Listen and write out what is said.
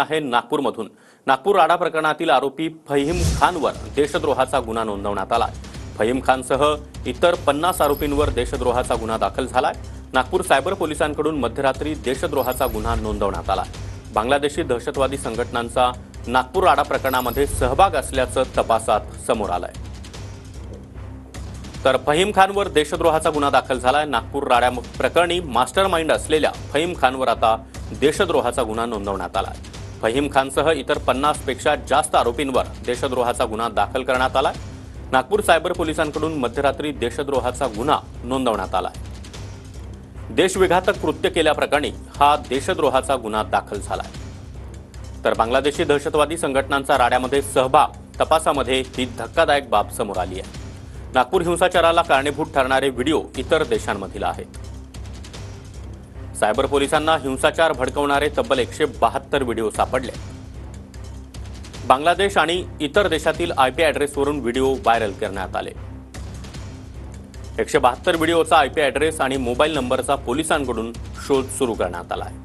आहे नागपूरमधून. नागपूर राडा प्रकरणातील आरोपी फहीम खानवर देशद्रोहाचा गुन्हा नोंदवण्यात आला फहीम खानसह इतर पन्नास आरोपींवर देशद्रोहाचा गुन्हा दाखल झालाय. नागपूर सायबर पोलिसांकडून मध्यरात्री देशद्रोहाचा गुन्हा नोंदवण्यात आला बांगलादेशी दहशतवादी संघटनांचा नागपूर राडा प्रकरणामध्ये सहभाग असल्याचं तपासात समोर आलंय. तर फहीम खानवर देशद्रोहाचा गुन्हा दाखल झालाय. नागपूर राड्या प्रकरणी मास्टर माइंड असलेल्या फहीम खानवर आता देशद्रोहाचा गुन्हा नोंदवण्यात आलाय. फहीम खानसह इतर पन्नासपेक्षा जास्त आरोपींवर देशद्रोहाचा गुन्हा दाखल करण्यात आला नागपूर सायबर पोलिसांकडून मध्यरात्री देशद्रोहाचा गुन्हा नोंदवण्यात आला देशविघातक कृत्य केल्याप्रकरणी हा देशद्रोहाचा गुन्हा दाखल झाला तर बांगलादेशी दहशतवादी संघटनांचा राड्यामध्ये सहभाग तपासामध्ये ही धक्कादायक बाब समोर आली आहे. नागपूर हिंसाचाराला कारणीभूत ठरणारे व्हिडिओ इतर देशांमधील आहेत. सायबर पोलिसांना हिंसाचार भडकवणारे तब्बल एकशे बहात्तर व्हिडिओ सापडले. बांगलादेश आणि इतर देशातील आयपी ॲड्रेसवरून व्हिडिओ व्हायरल करण्यात आले. एकशे बहात्तर व्हिडिओचा आयपी ॲड्रेस आणि मोबाईल नंबरचा पोलिसांकडून शोध सुरू करण्यात आला आहे.